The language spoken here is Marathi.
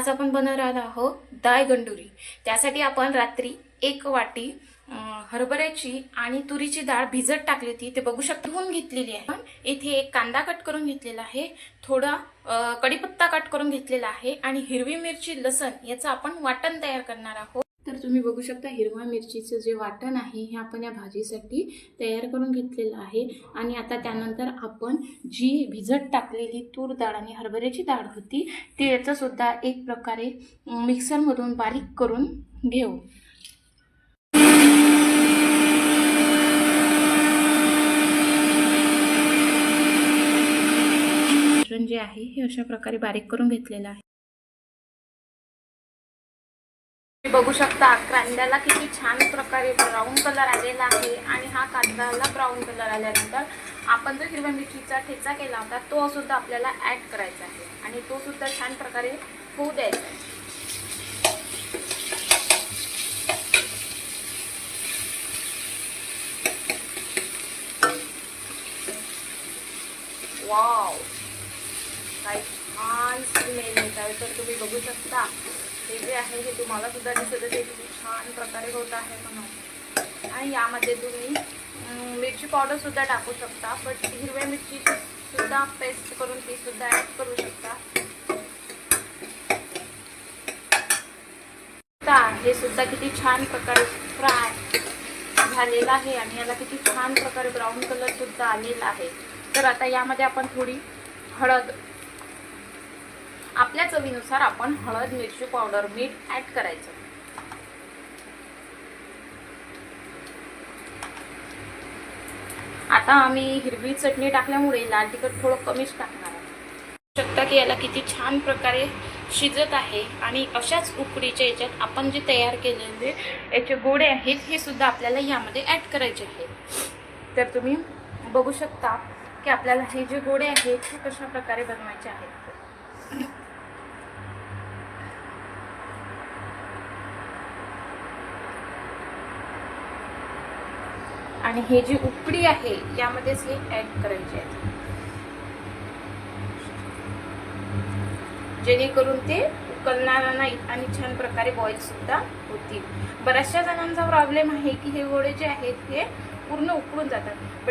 आज आपण बनवणार आहोत दाय गंडुरी. त्यासाठी आपण रात्री एक वाटी हरभऱ्याची आणि तुरीची डाळ भिजत टाकली होती. ते बघू शकता होऊन घेतलेली आहे. पण इथे एक कांदा कट करून घेतलेला आहे. थोडा कडीपत्ता कढीपत्ता कट करून घेतलेला आहे. आणि हिरवी मिरची लसण याचं आपण वाटण तयार करणार आहोत. तर तुम्ही बघू शकता हिरव्या मिरचीचं जे वाटण आहे हे आपण या भाजीसाठी तयार करून घेतलेलं आहे. आणि आता त्यानंतर आपण जी भिजत टाकलेली तूर डाळ आणि हरभऱ्याची डाळ होती ते याचंसुद्धा एक प्रकारे मिक्सरमधून बारीक करून घेऊ. मिश्रण जे आहे हे अशा प्रकारे बारीक करून घेतलेलं आहे. बघू शकता कांद्याला किती छान प्रकारे ब्राऊन कलर आलेला आहे आणि हा कांद्याला ब्राऊन कलर आल्यानंतर आपण जो हिरव्या मिरचीचा ठेचा केला होता तो सुद्धा आपल्याला ऍड करायचा आहे आणि तो सुद्धा छान प्रकारे होऊ द्यायचा आहे. वाव काही छान स्मेल येत आहे. तर तुम्ही बघू शकता. हे जे आहे हे तुम्हाला सुद्धा दिसत असेल किती छान प्रकारे होत आहे म्हणून. आणि यामध्ये तुम्ही मिरची पावडर सुद्धा टाकू शकता बट हिरव्या मिरची सुद्धा पेस्ट करून ती सुद्धा ॲड करू शकता. हे सुद्धा किती छान प्रकारे फ्राय झालेला आहे आणि याला किती छान प्रकारे ब्राऊन कलर सुद्धा आलेला आहे. तर आता यामध्ये आपण थोडी हळद आपल्या चवीनुसार आपण हळद मिरची पावडर मीठ ऍड करायचं. आता आम्ही हिरवी चटणी टाकल्यामुळे लाल तिखट थोडं कमीच टाकणार आहे शकता की याला किती छान प्रकारे शिजत आहे आणि अशाच उकडीच्या याच्यात आपण जे तयार केलेले याचे गोडे आहेत हे सुद्धा आपल्याला यामध्ये ऍड करायचे आहेत तर तुम्ही बघू शकता की आपल्याला हे जे गोडे आहेत ते कशा प्रकारे बनवायचे आहेत. आणि हे जी उकडी आहे यामध्येच हे ऍड करायचे आहेत जेणेकरून ते उकलणार नाही आणि छान प्रकारे बॉईल सुद्धा होतील. बऱ्याचशा जणांचा प्रॉब्लेम आहे की हे गोळे जे आहेत हे पूर्ण उकळून जातात. बट